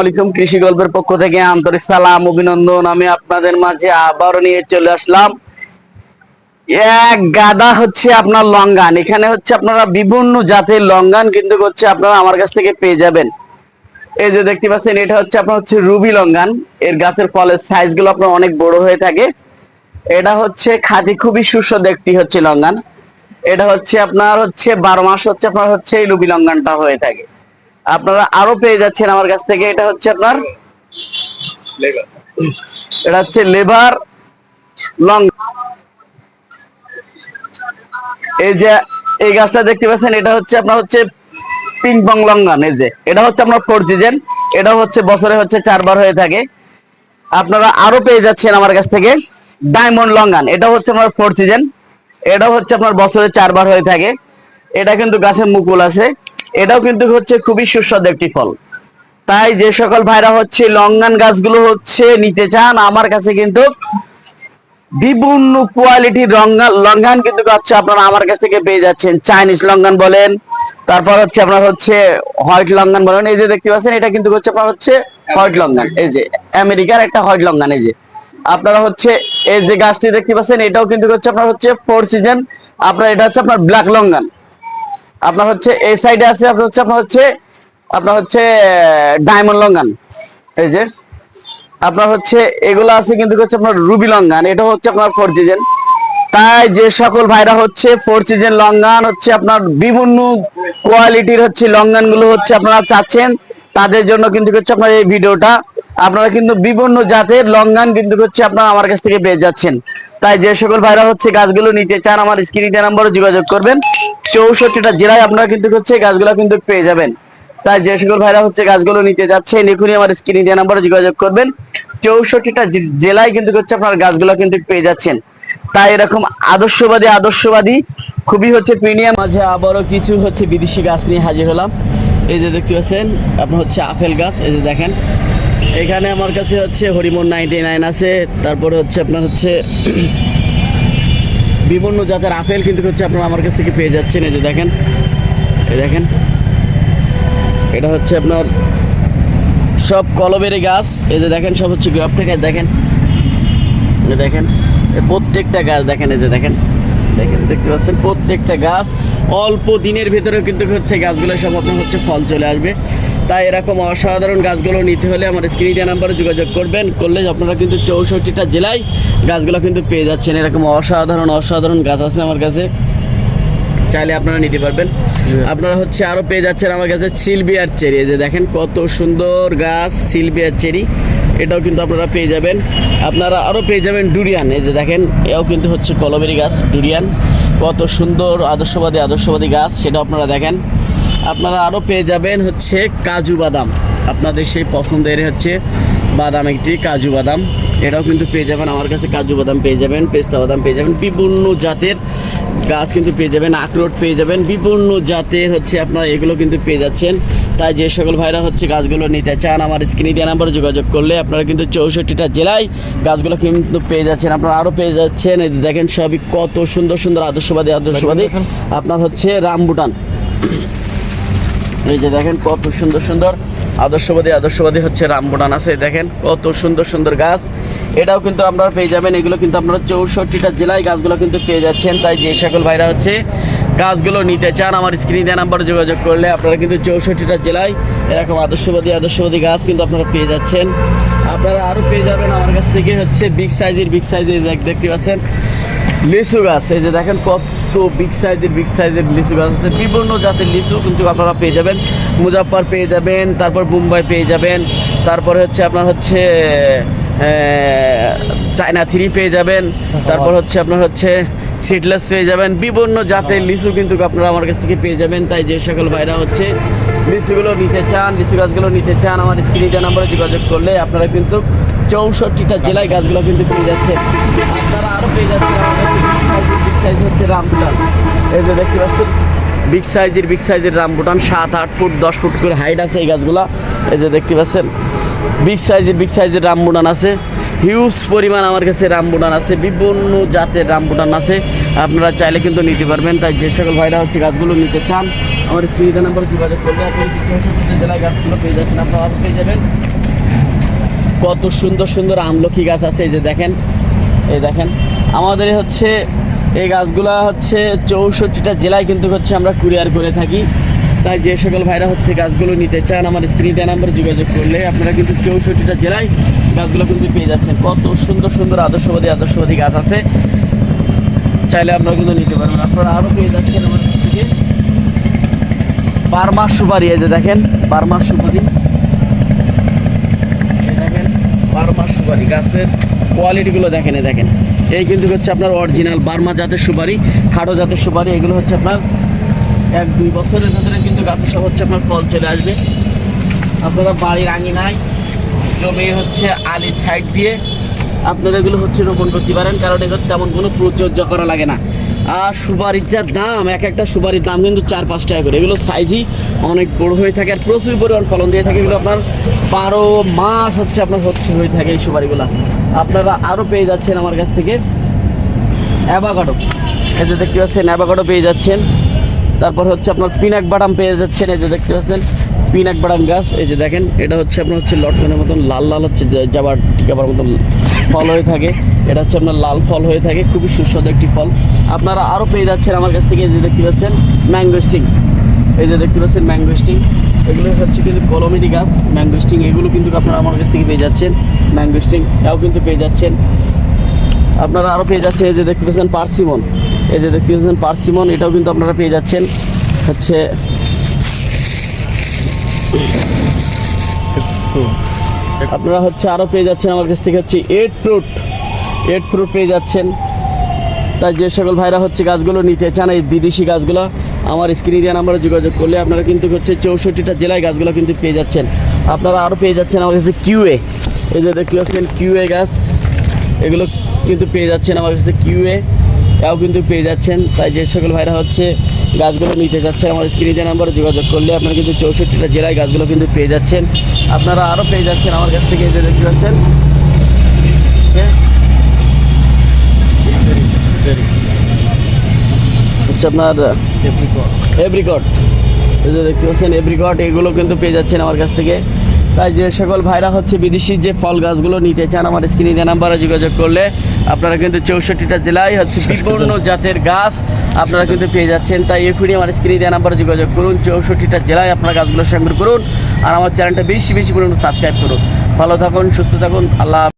আলাইকুম, কৃষি গল্পের পক্ষ থেকে আন্তরিক সালাম, অভিনন্দন। আমি আপনাদের মাঝে আবারও নিয়ে চলে আসলাম। এক গাদা হচ্ছে আপনার লঙ্গান। এখানে হচ্ছে আপনারা বিভিন্ন জাতের লঙ্গান কিন্তু হচ্ছে আপনারা আমার কাছ থেকে পেয়ে যাবেন। এই যে দেখতে পাচ্ছেন, এটা হচ্ছে আপনার হচ্ছে রুবি লঙ্গান। এর গাছের ফলের সাইজগুলো আপনার অনেক বড় হয়ে থাকে। এটা হচ্ছে খাদি খুবই সুস্বাদু একটি হচ্ছে লঙ্গান। এটা হচ্ছে আপনার হচ্ছে বারো মাস হচ্ছে আপনার হচ্ছে এই রুবি লঙ্গানটা হয়ে থাকে। আপনারা আরও পেয়ে যাচ্ছেন আমার কাছ থেকে। এটা হচ্ছে আপনার এটা হচ্ছে লেবার লং। এই যে, এই গাছটা দেখতে পাচ্ছেন, এটা হচ্ছে আপনার হচ্ছে পিং পং লঙ্গান এই যে। এটা হচ্ছে আপনার ফোর সিজন এটা হচ্ছে বছরে হচ্ছে চারবার হয়ে থাকে। আপনারা আরও পেয়ে যাচ্ছেন আমার কাছ থেকে ডায়মন্ড লঙ্গান এটা হচ্ছে আপনার ফোর সিজন এটাও হচ্ছে আপনার বছরে চারবার হয়ে থাকে। এটা কিন্তু গাছে মুকুল আছে। এটাও কিন্তু হচ্ছে খুবই সুস্বাদু একটি ফল। তাই যে সকল ভাইরা হচ্ছে লঙ্গান গাছগুলো হচ্ছে নিতে চান, আমার কাছে কিন্তু বিভিন্ন কোয়ালিটির রঙ্গান লঙ্ঘান কিন্তু হচ্ছে আপনারা আমার কাছ থেকে পেয়ে যাচ্ছেন। চাইনিজ লঙ্ঘান বলেন, তারপর হচ্ছে আপনার হচ্ছে হোয়াইট লঙ্ঘান বলেন, এই যে দেখতে পাচ্ছেন, এটা কিন্তু হচ্ছে আপনার হচ্ছে হোয়াইট লঙ্ঘান এই যে আমেরিকার একটা হোয়াইট লঙ্ঘান এই যে। আপনারা হচ্ছে এই যে গাছটি দেখতে পাচ্ছেন, এটাও কিন্তু হচ্ছে আপনার হচ্ছে ফোর সিজন আপনার এটা হচ্ছে আপনার ব্ল্যাক লঙ্ঘান আপনার হচ্ছে এই সাইডে আছে, আপনার হচ্ছে আপনার হচ্ছে আপনার হচ্ছে ডায়মন্ড লঙ্গান এই যে, আপনার হচ্ছে, এগুলো আছে কিন্তু হচ্ছে আপনার রুবি লঙ্গান এটা হচ্ছে আপনার ফোর সিজন তাই যে সকল ভাইরা হচ্ছে ফোর সিজন লঙ্গান হচ্ছে আপনার বিভিন্ন কোয়ালিটির হচ্ছে লঙ্গানগুলো হচ্ছে আপনারা চাচ্ছেন, তাদের জন্য কিন্তু হচ্ছে আপনার এই ভিডিওটা। আপনারা কিন্তু বিভিন্ন জাতের লঙ্গান কিন্তু হচ্ছে আপনারা আমার কাছ থেকে পেয়ে যাচ্ছেন। তাই যে সকল ভাইরা হচ্ছে গাছগুলো নিতে চান, আমার স্ক্রিনে নাম্বারে যোগাযোগ করবেন। চৌষট্টিটা জেলায় আপনারা কিন্তু হচ্ছে গাছগুলো কিন্তু পেয়ে যাবেন। তাই যে সকল ভাইরা হচ্ছে গাছগুলো নিতে যাচ্ছে এখনই আমার স্ক্রিনে দেওয়া নাম্বারে যোগাযোগ করবেন। চৌষট্টিটা জেলায় কিন্তু হচ্ছে আপনার গাছগুলো কিন্তু পেয়ে যাচ্ছেন। তাই এরকম আদর্শবাদী আদর্শবাদী, খুবই হচ্ছে প্রিমিয়াম। মাঝে আবারও কিছু হচ্ছে বিদেশি গাছ নিয়ে হাজির হলাম। এই যে দেখতে পাচ্ছেন, আপনার হচ্ছে আপেল গাছ, এই যে দেখেন। এখানে আমার কাছে হচ্ছে হরিমন নাইনটি নাইন আছে, তারপরে হচ্ছে আপনার হচ্ছে বিভিন্ন জাতের আপেল কিন্তু হচ্ছে আপনারা আমার কাছ থেকে পেয়ে যাচ্ছেন, এই যে দেখেন, এই দেখেন। এটা হচ্ছে আপনার সব কলবেরি গাছ, এই যে দেখেন, সব হচ্ছে গ্রাফ থেকে, দেখেন। দেখেন প্রত্যেকটা গাছ দেখেন, এই যে দেখেন। দেখেন, দেখতে পাচ্ছেন, প্রত্যেকটা গাছ অল্প দিনের ভিতরে কিন্তু হচ্ছে গাছগুলো সব আপনার হচ্ছে ফল চলে আসবে। তাই এরকম অসাধারণ গাছগুলো নিতে হলে আমার স্ক্রিন দেওয়া নাম্বারে যোগাযোগ করবেন। করলে আপনারা কিন্তু চৌষট্টিটা জেলায় গাছগুলো কিন্তু পেয়ে যাচ্ছেন। এরকম অসাধারণ অসাধারণ গাছ আছে আমার কাছে। চাইলে আপনারা নিতে পারবেন। আপনারা হচ্ছে আরও পেয়ে যাচ্ছেন আমার কাছে সিলভিয়ার চেরি। যে দেখেন কত সুন্দর গাছ সিলভিয়ার চেরি। এটাও কিন্তু আপনারা পেয়ে যাবেন। আপনারা আরও পেয়ে যাবেন ডুরিয়ান। এই যে দেখেন এও কিন্তু হচ্ছে কলবেরি গাছ ডুরিয়ান। কত সুন্দর আদর্শবাদী আদর্শবাদী গাছ সেটাও আপনারা দেখেন। আপনারা আরও পেয়ে যাবেন হচ্ছে কাজু বাদাম। আপনাদের সেই পছন্দের হচ্ছে বাদাম একটি কাজু বাদাম। এটাও কিন্তু পেয়ে যাবেন আমার কাছে কাজু বাদাম পেয়ে যাবেন পেস্তা বাদাম পেয়ে যাবেন। বিভিন্ন জাতের গাছ কিন্তু পেয়ে যাবেন আখরোট পেয়ে যাবেন। বিভিন্ন জাতের হচ্ছে আপনারা এগুলো কিন্তু পেয়ে যাচ্ছেন। তাই যে সকল ভাইরা হচ্ছে গাছগুলো নিতে চান আমার স্ক্রিনে দেওয়া নাম্বারে যোগাযোগ করলে আপনারা কিন্তু চৌষট্টিটা জেলায় গাছগুলো কিন্তু পেয়ে যাচ্ছেন। আপনারা আরও পেয়ে যাচ্ছেন এই দেখেন সবই কত সুন্দর সুন্দর আদর্শবাদী আদর্শবাদী। আপনার হচ্ছে রামবুটান। এই যে দেখেন, কত সুন্দর সুন্দর আদর্শবাদী আদর্শবাদী হচ্ছে রামবুটান আছে। দেখেন, কত সুন্দর সুন্দর গাছ। এটাও কিন্তু আপনারা পেয়ে যাবেন। এগুলো কিন্তু আপনারা চৌষট্টিটা জেলায় গাছগুলো কিন্তু পেয়ে যাচ্ছেন। তাই যে সকল ভাইরা হচ্ছে গাছগুলো নিতে চান, আমার স্ক্রিনে দেওয়া নাম্বারে যোগাযোগ করলে আপনারা কিন্তু চৌষট্টিটা জেলায় এরকম আদর্শবাদী আদর্শবাদী গাছ কিন্তু আপনারা পেয়ে যাচ্ছেন। আপনারা আরও পেয়ে যাবেন আমার কাছ থেকে হচ্ছে বিগ সাইজের বিগ সাইজের দেখতে পাচ্ছেন, লিচু গাছ। এই যে দেখেন কত বিগ সাইজের বিগ সাইজের লিচু গাছ আছে। বিভিন্ন জাতের লিচু কিন্তু আপনারা পেয়ে যাবেন। মুজাফর পেয়ে যাবেন তারপর মুম্বাই পেয়ে যাবেন তারপরে হচ্ছে আপনার হচ্ছে চায়না থ্রি পেয়ে যাবেন তারপর হচ্ছে আপনার হচ্ছে সিডলেস পেয়ে যাবেন। বিভিন্ন জাতের লিচু কিন্তু আপনারা আমার কাছ থেকে পেয়ে যাবেন। তাই যে সকল ভাইরা হচ্ছে লিচুগুলো নিতে চান লিচু গাছগুলো নিতে চান আমার স্ক্রিনে নাম্বারে যোগাযোগ করলে আপনারা কিন্তু চৌষট্টিটা জেলায় গাছগুলো কিন্তু পেয়ে যাচ্ছেন। আপনারা আরও পেয়ে যাচ্ছেন। সাইজ হচ্ছে রামবুটান এই যে দেখতে পাচ্ছেন বিগ সাইজের বিগ সাইজের রামবুটান সাত, আট ফুট, দশ ফুট করে হাইট আছে এই গাছগুলা। এই যে দেখতে পাচ্ছেন বিগ সাইজের বিগ সাইজের রামবুটান আছে। হিউজ পরিমাণ আমার কাছে রামবুটান আছে, বিভিন্ন জাতের রামবুটান আছে। আপনারা চাইলে কিন্তু নিতে পারবেন। তাই যে সকল ভাইরা হচ্ছে গাছগুলো নিতে চান, আমার স্ক্রিনে নাম্বারে যোগাযোগ করলে আপনি জেলায় গাছগুলো পেয়ে যাচ্ছেন, আপনারা পেয়ে যাবেন। কত সুন্দর সুন্দর আমলকি গাছ আছে, এই যে দেখেন, এই দেখেন। আমাদের হচ্ছে এই গাছগুলা হচ্ছে চৌষট্টিটা জেলায় কিন্তু হচ্ছে আমরা কুরিয়ার করে থাকি। তাই যে সকল ভাইরা হচ্ছে গাছগুলো নিতে চান, আমার স্ক্রিনে দেওয়া নাম্বারে যোগাযোগ করলে আপনারা কিন্তু চৌষট্টিটা জেলায় গাছগুলো কিন্তু পেয়ে যাচ্ছেন। কত সুন্দর সুন্দর, আদর্শবাদী আদর্শবাদী গাছ আছে। চাইলে আপনারা কিন্তু নিতে পারবেন। আপনারা আরও পেয়ে যাচ্ছেন আমার থেকে। বারমা সুপারি, এই যে দেখেন, বারমা সুপারি। দেখেন, বার্মা সুপারি গাছের কোয়ালিটিগুলো দেখেন দেখেন। এই কিন্তু হচ্ছে আপনার অরিজিনাল বার্মা জাতের সুপারি খাটো জাতের সুপারি, এগুলো হচ্ছে আপনার এক, দুই বছরের ভেতরে কিন্তু গাছের সব হচ্ছে আপনার ফল চলে আসবে। আপনারা বাড়ির আঙিনায় জমি হচ্ছে আলির সাইড দিয়ে আপনারা এগুলো হচ্ছে রোপণ করতে পারেন, কারণ এগুলো তেমন কোনো পরিচর্যা করা লাগে না। আর সুপারির যা দাম, এক একটা সুপারির দাম কিন্তু চার, পাঁচ টাকা করে। এগুলো সাইজই অনেক বড় হয়ে থাকে আর প্রচুর পরিমাণ ফলন দিয়ে থাকে। এগুলো আপনার বারো মাস হচ্ছে আপনার হচ্ছে হয়ে থাকে এই সুপারিগুলো। আপনারা আরও পেয়ে যাচ্ছেন আমার কাছ থেকে অ্যাভাকাডো এই যে দেখতে পাচ্ছেন অ্যাভাকাডো পেয়ে যাচ্ছেন। তারপর হচ্ছে আপনার পিনাক বাদাম পেয়ে যাচ্ছেন, এই যে দেখতে পাচ্ছেন, পিনাক বাদাম গাছ। এই যে দেখেন, এটা হচ্ছে আপনার হচ্ছে লটকনের মতন লাল লাল হচ্ছে যাবার টিকাবার মতন ফল হয়ে থাকে। এটা হচ্ছে আপনার লাল ফল হয়ে থাকে, খুবই সুস্বাদু একটি ফল। আপনারা আরও পেয়ে যাচ্ছেন আমার কাছ থেকে, এই যে দেখতে পাচ্ছেন, ম্যাঙ্গো স্টিং। এই যে দেখতে পাচ্ছেন, ম্যাঙ্গো স্টিং। এগুলো হচ্ছে কিন্তু কলমেরি গাছ ম্যাঙ্গো স্টিং এগুলো কিন্তু আপনারা আমার কাছ থেকে পেয়ে যাচ্ছেন। ম্যাঙ্গো স্টিং এটাও কিন্তু পেয়ে যাচ্ছেন। আপনারা আরও পেয়ে যাচ্ছেন এই যে দেখতে পাচ্ছেন পার্সিমন। এই যে দেখতে পাচ্ছেন পার্সিমন, এটাও কিন্তু আপনারা পেয়ে যাচ্ছেন। হচ্ছে আপনারা হচ্ছে আরও পেয়ে যাচ্ছেন আমার কাছ থেকে হচ্ছে এড ফ্রুট এড ফ্রুট পেয়ে যাচ্ছেন। তাই যে সকল ভাইরা হচ্ছে গাছগুলো নিতে চান, এই বিদেশি গাছগুলো, আমার স্ক্রিনে দেওয়া নাম্বারে যোগাযোগ করলে আপনারা কিন্তু হচ্ছে চৌষট্টিটা জেলায় গাছগুলো কিন্তু পেয়ে যাচ্ছেন। আপনারা আরও পেয়ে যাচ্ছেন আমার কাছে কিউএ। এই যে দেখতে পাচ্ছেন কিউএ গাছ, এগুলো কিন্তু পেয়ে যাচ্ছেন আমার কাছে কিউএ, এও কিন্তু পেয়ে যাচ্ছেন। তাই যে সকল ভাইরা হচ্ছে গাছগুলো নিতে যাচ্ছেন আমার স্ক্রিনে দেওয়া নাম্বারে যোগাযোগ করলে আপনারা কিন্তু চৌষট্টিটা জেলায় গাছগুলো কিন্তু পেয়ে যাচ্ছেন। আপনারা আরও পেয়ে যাচ্ছেন আমার কাছ থেকে যে দেখতে পাচ্ছেন। হচ্ছে আপনার এভরিকট এই যে দেখতে পাচ্ছেন এভরিকট এগুলো কিন্তু পেয়ে যাচ্ছেন আমার কাছ থেকে। তাই যে সকল ভাইরা হচ্ছে বিদেশি যে ফল গাছগুলো নিতে চান আমার স্ক্রিনে দেওয়া নাম্বারে যোগাযোগ করলে আপনারা কিন্তু চৌষট্টিটা জেলায় হচ্ছে বিভিন্ন জাতের গাছ আপনারা কিন্তু পেয়ে যাচ্ছেন। তাই এখনই আমার স্ক্রিনে দেওয়া নাম্বারে যোগাযোগ করুন চৌষট্টিটা জেলায় আপনারা গাছগুলো সংগ্রহ করুন আর আমার চ্যানেলটা বেশি বেশি পরিমাণে সাবস্ক্রাইব করুন। ভালো থাকুন সুস্থ থাকুন আল্লাহ।